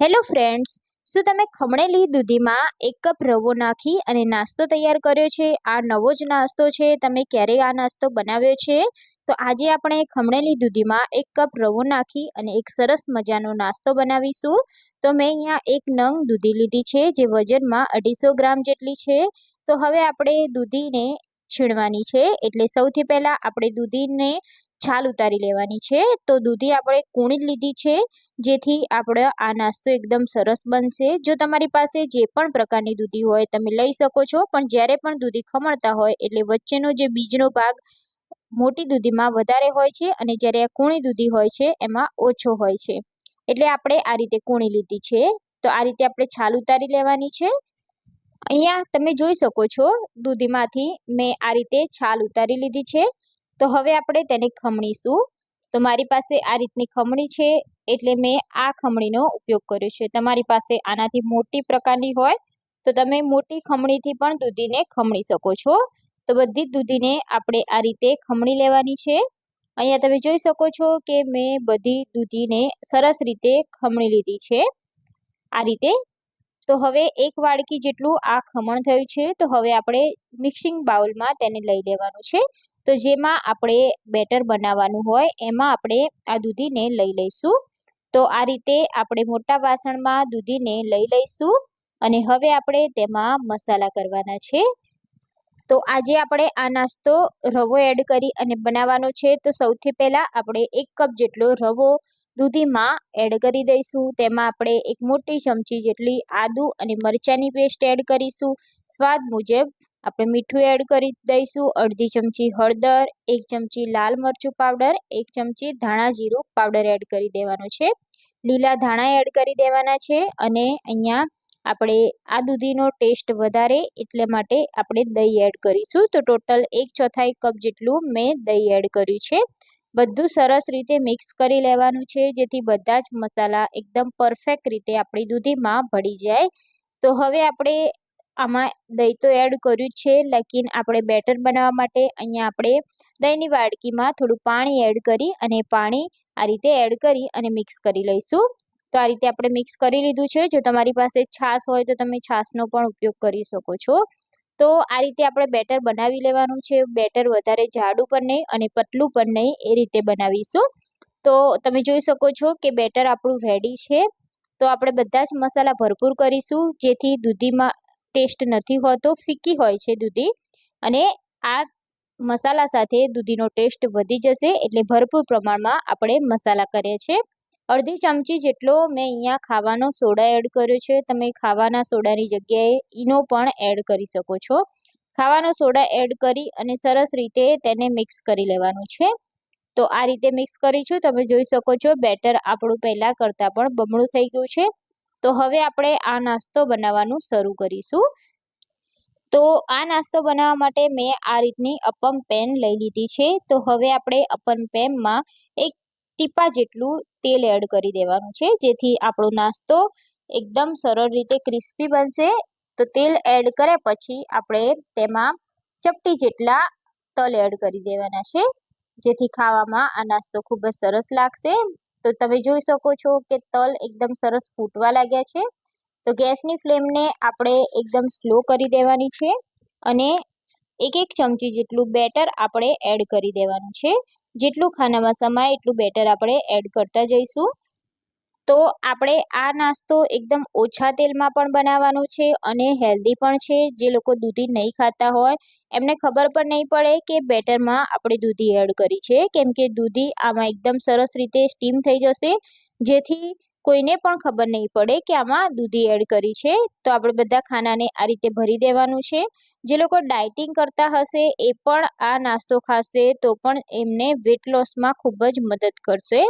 Hello friends, શું તમે ખમણેલી દૂધીમાં એક કપ રવો નાખી અને નાસ્તો તૈયાર કર્યો છે? આ નવો જ નાસ્તો છે, તમે ક્યારેય આ નાસ્તો બનાવ્યો છે? તો આજે આપણે ખમણેલી દૂધીમાં એક કપ રવો નાખી અને એક સરસ મજાનો નાસ્તો બનાવીશું. તો મેં અહીંયા એક નંગ દૂધી લીધી છે, જે વજનમાં અઢીસો ગ્રામ જેટલી છે. તો હવે આપણે દૂધીને છીણવાની છે, એટલે સૌથી પહેલાં આપણે દૂધીને છાલ ઉતારી લેવાની છે. તો દૂધી આપણે કૂણી જ લીધી છે. જેથી આપણે આ નાસ્તો એકદમ સરસ બનશે. જો તમારી પાસે જે પણ પ્રકારની દૂધી હોય તમે લઈ શકો છો. પણ જ્યારે પણ દૂધી ખમણતા હોય એટલે વચ્ચેનો જે બીજનો ભાગ મોટી દૂધીમાં વધારે હોય છે અને જ્યારે આ કૂણી દૂધી હોય છે એમાં ઓછો હોય છે. એટલે આપણે આ રીતે કૂણી લીધી છે. તો આ રીતે આપણે છાલ ઉતારી લેવાની છે. અહીંયા તમે જોઈ શકો છો દૂધીમાંથી મેં આ રીતે છાલ ઉતારી લીધી છે. તો હવે આપણે તેને ખમણીશું. તો મારી પાસે આ રીતની ખમણી છે, એટલે મેં આ ખમણીનો ઉપયોગ કર્યો છે. તમારી પાસે આનાથી મોટી પ્રકારની હોય, તો તમે મોટી ખમણીથી પણ દૂધીને ખમણી શકો છો. તો બધી જ દૂધીને આપણે આ રીતે ખમણી લેવાની છે. અહીંયા તમે જોઈ શકો છો કે મેં બધી દૂધીને સરસ રીતે ખમણી લીધી છે, આ રીતે. તો હવે એક વાડકી જેટલું આ ખમણ થયું છે, તો હવે આપણે મિક્સિંગ બાઉલમાં તેને લઈ લેવાનું છે. તો જેમાં આપણે બેટર બનાવવાનું હોય, એમાં આપણે આ દૂધીને લઈ લઈશું. તો આ રીતે આપણે મોટા વાસણમાં દૂધીને લઈ લઈશું અને હવે આપણે તેમાં મસાલા કરવાના છે. તો આજે આપણે આ નાસ્તો રવો એડ કરી અને બનાવવાનો છે. તો સૌથી પહેલાં આપણે એક કપ જેટલો રવો દૂધીમાં એડ કરી દઈશું. તેમાં આપણે એક મોટી ચમચી જેટલી આદુ અને મરચાંની પેસ્ટ એડ કરીશું. સ્વાદ મુજબ આપણે મીઠું એડ કરી દઈશું. અડધી ચમચી હળદર, એક ચમચી લાલ મરચું પાવડર, એક ચમચી ધાણા જીરું પાવડર એડ કરી દેવાનો છે. લીલા ધાણા એડ કરી દેવાના છે અને અહીંયા આપણે આ દૂધીનો ટેસ્ટ વધારે એટલે માટે આપણે દહીં એડ કરીશું. તો ટોટલ એક ચોથાઈ કપ જેટલું મેં દહીં એડ કર્યું છે. બધું સરસ રીતે મિક્સ કરી લેવાનું છે જેથી બધા જ મસાલા એકદમ પરફેક્ટ રીતે આપણી દૂધીમાં ભળી જાય. તો હવે આપણે આમાં દહીં તો એડ કર્યું છે, લેકિન આપણે બેટર બનાવવા માટે અહીંયા આપણે દહીંની વાડકીમાં થોડું પાણી એડ કરી અને પાણી આ રીતે એડ કરી અને મિક્સ કરી લઈશું. તો આ રીતે આપણે મિક્સ કરી લીધું છે. જો તમારી પાસે છાશ હોય તો તમે છાશનો પણ ઉપયોગ કરી શકો છો. તો આ રીતે આપણે બેટર બનાવી લેવાનું છે. બેટર વધારે જાડું પણ નહીં અને પતલું પણ નહીં એ રીતે બનાવીશું. તો તમે જોઈ શકો છો કે બેટર આપણું રેડી છે. તો આપણે બધા જ મસાલા ભરપૂર કરીશું, જેથી દૂધીમાં ટેસ્ટ નથી હોતો, ફીકી હોય છે દૂધી. અને આ મસાલા સાથે દૂધીનો ટેસ્ટ વધી જશે એટલે ભરપૂર પ્રમાણમાં આપણે મસાલા કરીએ છીએ અડધી ચમચી જેટલો મેં અહીંયા ખાવાનો સોડા એડ કર્યો છે. તમે ખાવાના સોડાની જગ્યાએ ઈનો પણ એડ કરી શકો છો. ખાવાનો સોડા એડ કરી અને સરસ રીતે તેને મિક્સ કરી લેવાનું છે. તો આ રીતે મિક્સ કરીશું તમે જોઈ શકો છો બેટર આપણું પહેલાં કરતાં પણ બમણું થઈ ગયું છે. તો હવે આપણે આ નાસ્તો બનાવવાનું શરૂ કરીશું. તો આ નાસ્તો બનાવવા માટે મેં આ રીતની અપમ પેન લઈ લીધી છે. તો હવે આપણે અપમ પેનમાં એક ટીપા જેટલું તેલ એડ કરી દેવાનું છે, જેથી આપણો નાસ્તો એકદમ સરળ રીતે ક્રિસ્પી બનશે. તો તેલ એડ કર્યા પછી આપણે તેમાં ચપટી જેટલા તલ એડ કરી દેવાના છે, જેથી ખાવામાં આ નાસ્તો ખૂબ જ સરસ લાગશે. તો તમે જોઈ શકો છો કે તલ એકદમ સરસ ફૂટવા લાગ્યા છે. તો ગેસની ફ્લેમને આપણે એકદમ સ્લો કરી દેવાની છે અને એક એક ચમચી જેટલું બેટર આપણે એડ કરી દેવાનું છે. જેટલું ખાનામાં સમાય એટલું બેટર આપણે એડ કરતા જઈશું. તો આપણે આ નાસ્તો એકદમ ઓછા તેલમાં પણ બનાવવાનો છે અને હેલ્ધી પણ છે. જે લોકો દૂધી નહીં ખાતા હોય, એમને ખબર પણ નહીં પડે કે બેટરમાં આપણે દૂધી એડ કરી છે. કેમ કે દૂધી આમાં એકદમ સરસ રીતે સ્ટીમ થઈ જશે, જેથી કોઈને પણ ખબર નહીં પડે કે આમાં દૂધી એડ કરી છે. તો આપણે બધા ખાનાને આ રીતે ભરી દેવાનું છે. જે લોકો ડાયટિંગ કરતા હશે, એ પણ આ નાસ્તો ખાશે તો પણ એમને વેટ લોસમાં ખૂબ જ મદદ કરશે.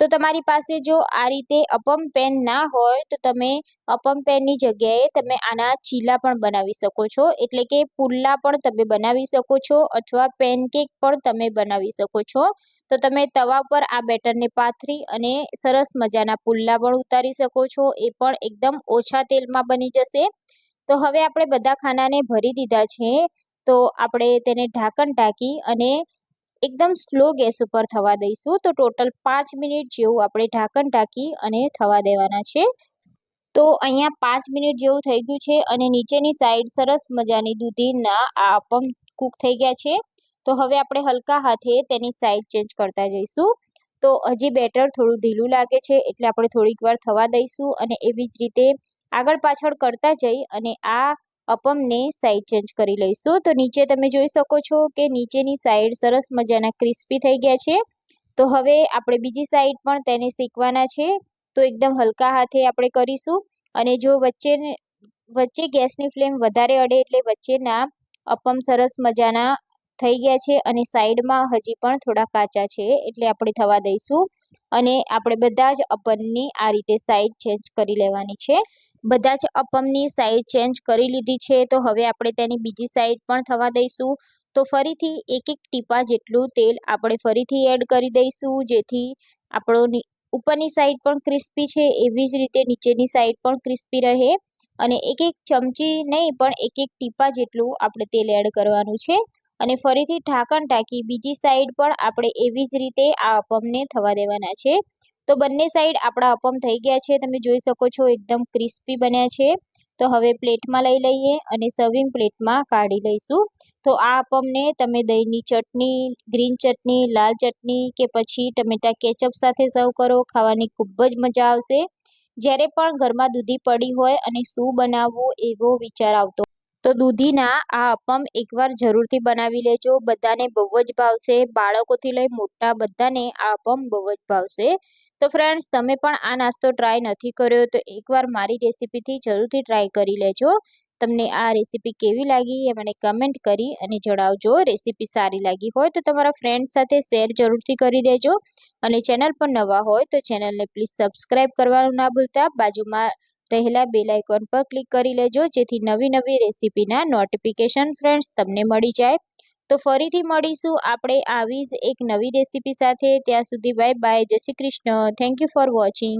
તો તમારી પાસે જો આ રીતે અપમ પેન ના હોય, તો તમે અપમ પેનની જગ્યાએ તમે આના ચીલા પણ બનાવી શકો છો. એટલે કે પુલ્લા પણ તમે બનાવી શકો છો અથવા પેનકેક પણ તમે બનાવી શકો છો. તો તમે તવા પર આ બેટરને પાથરી અને સરસ મજાના પુલ્લા પણ ઉતારી શકો છો. એ પણ એકદમ ઓછા તેલમાં બની જશે. તો હવે આપણે બધા ખાનાને ભરી દીધા છે. તો આપણે તેને ઢાંકણ ઢાંકી અને એકદમ સ્લો ગેસ ઉપર થવા દઈશું. તો ટોટલ પાંચ મિનિટ જેવું આપણે ઢાંકણ ઢાંકી અને થવા દેવાના છે. તો અહીંયા પાંચ મિનિટ જેવું થઈ ગયું છે અને નીચેની સાઈડ સરસ મજાની દૂધીના આ અપમ કૂક થઈ ગયા છે. તો હવે આપણે હલકા હાથે તેની સાઈડ ચેન્જ કરતા જઈશું. તો હજી બેટર થોડું ઢીલું લાગે છે એટલે આપણે થોડીક વાર થવા દઈશું અને એવી જ રીતે આગળ પાછળ કરતા જઈ અને આ અપમને સાઈડ ચેન્જ કરી લઈશું. તો નીચે તમે જોઈ શકો છો કે નીચેની સાઈડ સરસ મજાના ક્રિસ્પી થઈ ગયા છે. તો હવે આપણે બીજી સાઈડ પણ તેને શેકવાના છે. તો એકદમ હલકા હાથે આપણે કરીશું. અને જો વચ્ચે વચ્ચે ગેસની ફ્લેમ વધારે અડે એટલે વચ્ચેના અપમ સરસ મજાના થઈ ગયા છે અને સાઈડમાં હજી પણ થોડા કાચા છે એટલે આપણે થવા દઈશું. અને આપણે બધા જ અપમની આ રીતે સાઈડ ચેન્જ કરી લેવાની છે. બધા જ અપમની સાઈડ ચેન્જ કરી લીધી છે. તો હવે આપણે તેની બીજી સાઈડ પણ થવા દઈશું. તો ફરીથી એક એક ટીપા જેટલું તેલ આપણે ફરીથી એડ કરી દઈશું. જેથી આપણો ઉપરની સાઈડ પણ ક્રિસ્પી છે, એવી જ રીતે નીચેની સાઈડ પણ ક્રિસ્પી રહે. અને એક એક ચમચી નહીં, પણ એક એક ટીપા જેટલું આપણે તેલ એડ કરવાનું છે. અને ફરીથી ઢાંકણ ઢાંકી બીજી સાઈડ પણ આપણે એવી જ રીતે આ અપમને થવા દેવાના છે. તો બંને સાઈડ આપણા અપમ થઈ ગયા છે. તમે જોઈ શકો છો એકદમ ક્રિસ્પી બન્યા છે. તો હવે પ્લેટમાં લઈ લઈએ અને સર્વિંગ પ્લેટમાં કાઢી લઈશું. તો આ અપમને તમે દહીંની ચટણી ગ્રીન ચટણી, લાલ ચટણી કે પછી ટમેટા કેચઅપ સાથે સર્વ કરો. ખાવાની ખૂબ જ મજા આવશે. જ્યારે પણ ઘરમાં દૂધી પડી હોય અને શું બનાવવું એવો વિચાર આવતો તો દૂધીના આ અપમ એકવાર જરૂરથી બનાવી લેજો. બધાને બહુ જ ભાવશે. બાળકોથી લઈ મોટા બધાને આ અપમ બહુ જ ભાવશે. તો ફ્રેન્ડ્સ તમે પણ આ નાસ્તો ટ્રાય નથી કર્યો તો એકવાર મારી રેસીપીથી જરૂરથી ટ્રાય કરી લેજો. તમને આ રેસીપી કેવી લાગી એ મને કમેન્ટ કરી અને જણાવજો. રેસીપી સારી લાગી હોય તો તમારા ફ્રેન્ડ સાથે શેર જરૂરથી કરી દેજો. અને ચેનલ પર નવા હોય તો ચેનલને પ્લીઝ સબસ્ક્રાઈબ કરવાનું ના ભૂલતા. બાજુમાં રહેલા બેલ આઇકોન પર ક્લિક કરી લેજો. જેથી નવી નવી રેસીપીના નોટિફિકેશન ફ્રેન્ડ્સ તમને મળી જાય. તો ફરીથી મળીશું. આપણે આવી જ એક નવી રેસીપી સાથે. ત્યાં સુધી bye bye Jai Shri Krishna. Thank you for watching